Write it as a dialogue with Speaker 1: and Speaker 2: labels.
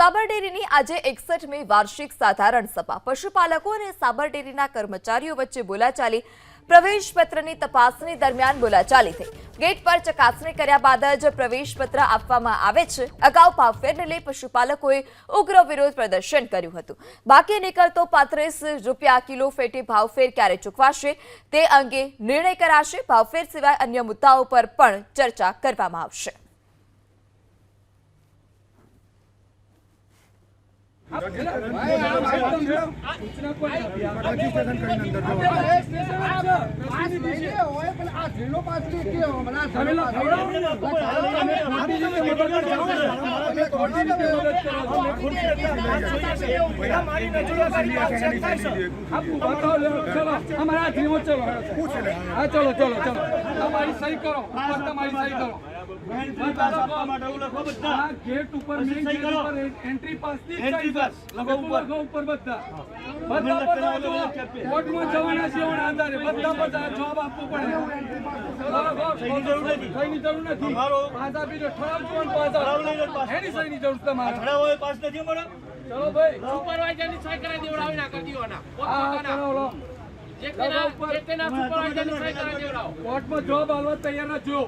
Speaker 1: સાબરડેરીની આજે એકસઠમી વાર્ષિક સાધારણ સભા. પશુપાલકો અને સાબરડેરીના કર્મચારીઓ વચ્ચે બોલાચાલી. પ્રવેશપત્રની તપાસણી દરમિયાન બોલાચાલી થઈ. ગેટ પર ચકાસણી કર્યા બાદ જ પ્રવેશપત્ર આપવામાં આવે છે. અગાઉ ભાવફેરને લઈ પશુપાલકોએ ઉગ્ર વિરોધ પ્રદર્શન કર્યું હતું. બાકી નીકળતો પાંત્રીસ રૂપિયા કિલો ફેટી ભાવફેર ક્યારે ચૂકવાશે? તે અંગે નિર્ણય કરાશે. ભાવફેર સિવાય અન્ય મુદ્દાઓ પર પણ ચર્ચા કરવામાં આવશે.
Speaker 2: અમારા ચલો. ચલો ચલો તમારી સહી કરો. તમારી સહી કરો. આ ગેટ ઉપર મેઇન ગેટ ઉપર એન્ટ્રી પાસની સહી છે. લખો લખો ઉપર. બધા. બધા પર જો કોર્ટમાં જવાના છે એના આધારે. બધા પર જવાબ આપવો પડે. સહીની જરૂર નથી. પાછા બીજો ઠરાવ જોવાનું પાછા એની સહીની જરૂર તમારે. ચલો ભાઈ.
Speaker 3: સુપરવાઇઝરની સહી કરાવી દેવડાવી ના કરી દેવાના
Speaker 2: લો
Speaker 3: જે તેના જે તેના સહી કરાવી દેવડાવો.
Speaker 2: કોર્ટમાં જવાબ આલવા તૈયાર ના જો